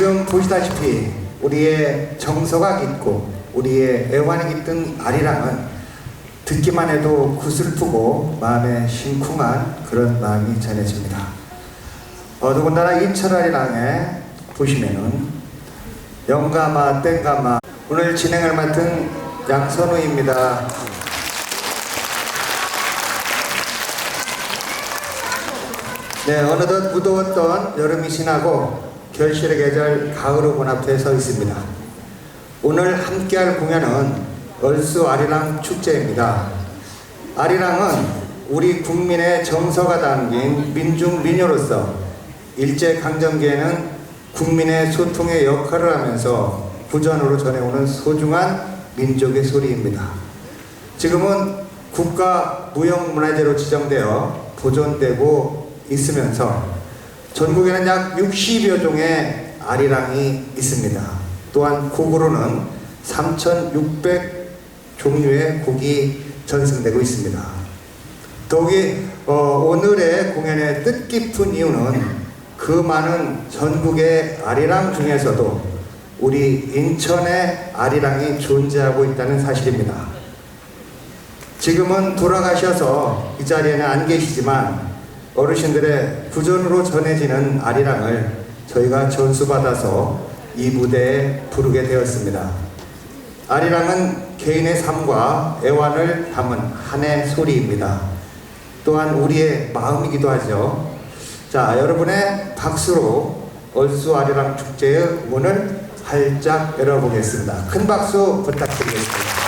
지금 보시다시피 우리의 정서가 깃고 우리의 애환이 깃든 아리랑은 듣기만 해도 구슬프고 마음에 심쿵한 그런 마음이 전해집니다. 어, 더군다나 인철아리랑에 보시면은 영가마 땡가마 오늘 진행을 맡은 양선우입니다. 네, 어느덧 무더웠던 여름이 지나고 결실의 계절 가을 오고 앞에 서 있습니다. 오늘 함께할 공연은 얼수 아리랑 축제입니다. 아리랑은 우리 국민의 정서가 담긴 민중 민요로서 일제 강점기에는 국민의 소통의 역할을 하면서 구전으로 전해오는 소중한 민족의 소리입니다. 지금은 국가 무형문화재로 지정되어 보존되고 있으면서 전국에는 약 60여 종의 아리랑이 있습니다. 또한 곡으로는 3,600 종류의 곡이 전승되고 있습니다. 더욱이 어, 오늘의 공연의 뜻깊은 이유는 그 많은 전국의 아리랑 중에서도 우리 인천의 아리랑이 존재하고 있다는 사실입니다. 지금은 돌아가셔서 이 자리에는 안 계시지만 어르신들의 구전으로 전해지는 아리랑을 저희가 전수받아서 이 무대에 부르게 되었습니다. 아리랑은 개인의 삶과 애환을 담은 한의 소리입니다. 또한 우리의 마음이기도 하죠. 자, 여러분의 박수로 얼수 아리랑 축제의 문을 활짝 열어보겠습니다. 큰 박수 부탁드리겠습니다.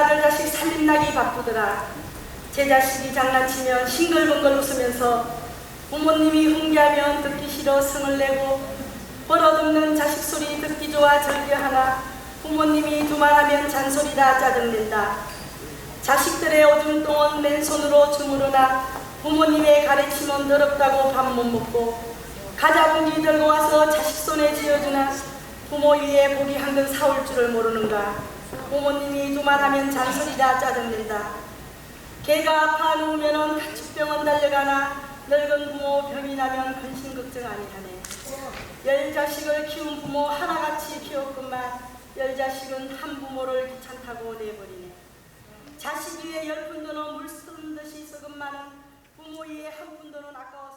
아들 자식 살림나기 바쁘더라. 제 자식이 장난치면 싱글벙글 웃으면서 부모님이 훈계하면 듣기 싫어 성을 내고 벌어듣는 자식 소리 듣기 좋아 절규하나 부모님이 두말하면 잔소리다 짜증낸다. 자식들의 오줌 똥은 맨손으로 주무르나 부모님의 가르침은 더럽다고 밥 못 먹고 가자분기 들고 와서 자식 손에 쥐어주나 부모 위에 고기 한근 사올 줄을 모르는가 부모님이 두말하면 잔소리다 짜증낸다. 개가 아파 누우면은 가축병원 달려가나 늙은 부모 병이 나면 근심 걱정 아니하네. 열 자식을 키운 부모 하나같이 키웠건만 열 자식은 한 부모를 귀찮다고 내버리네. 자식 위에 열 푼도는 물 쓰는 듯이 썩은 많은 부모 위에 한 푼도는 아까워서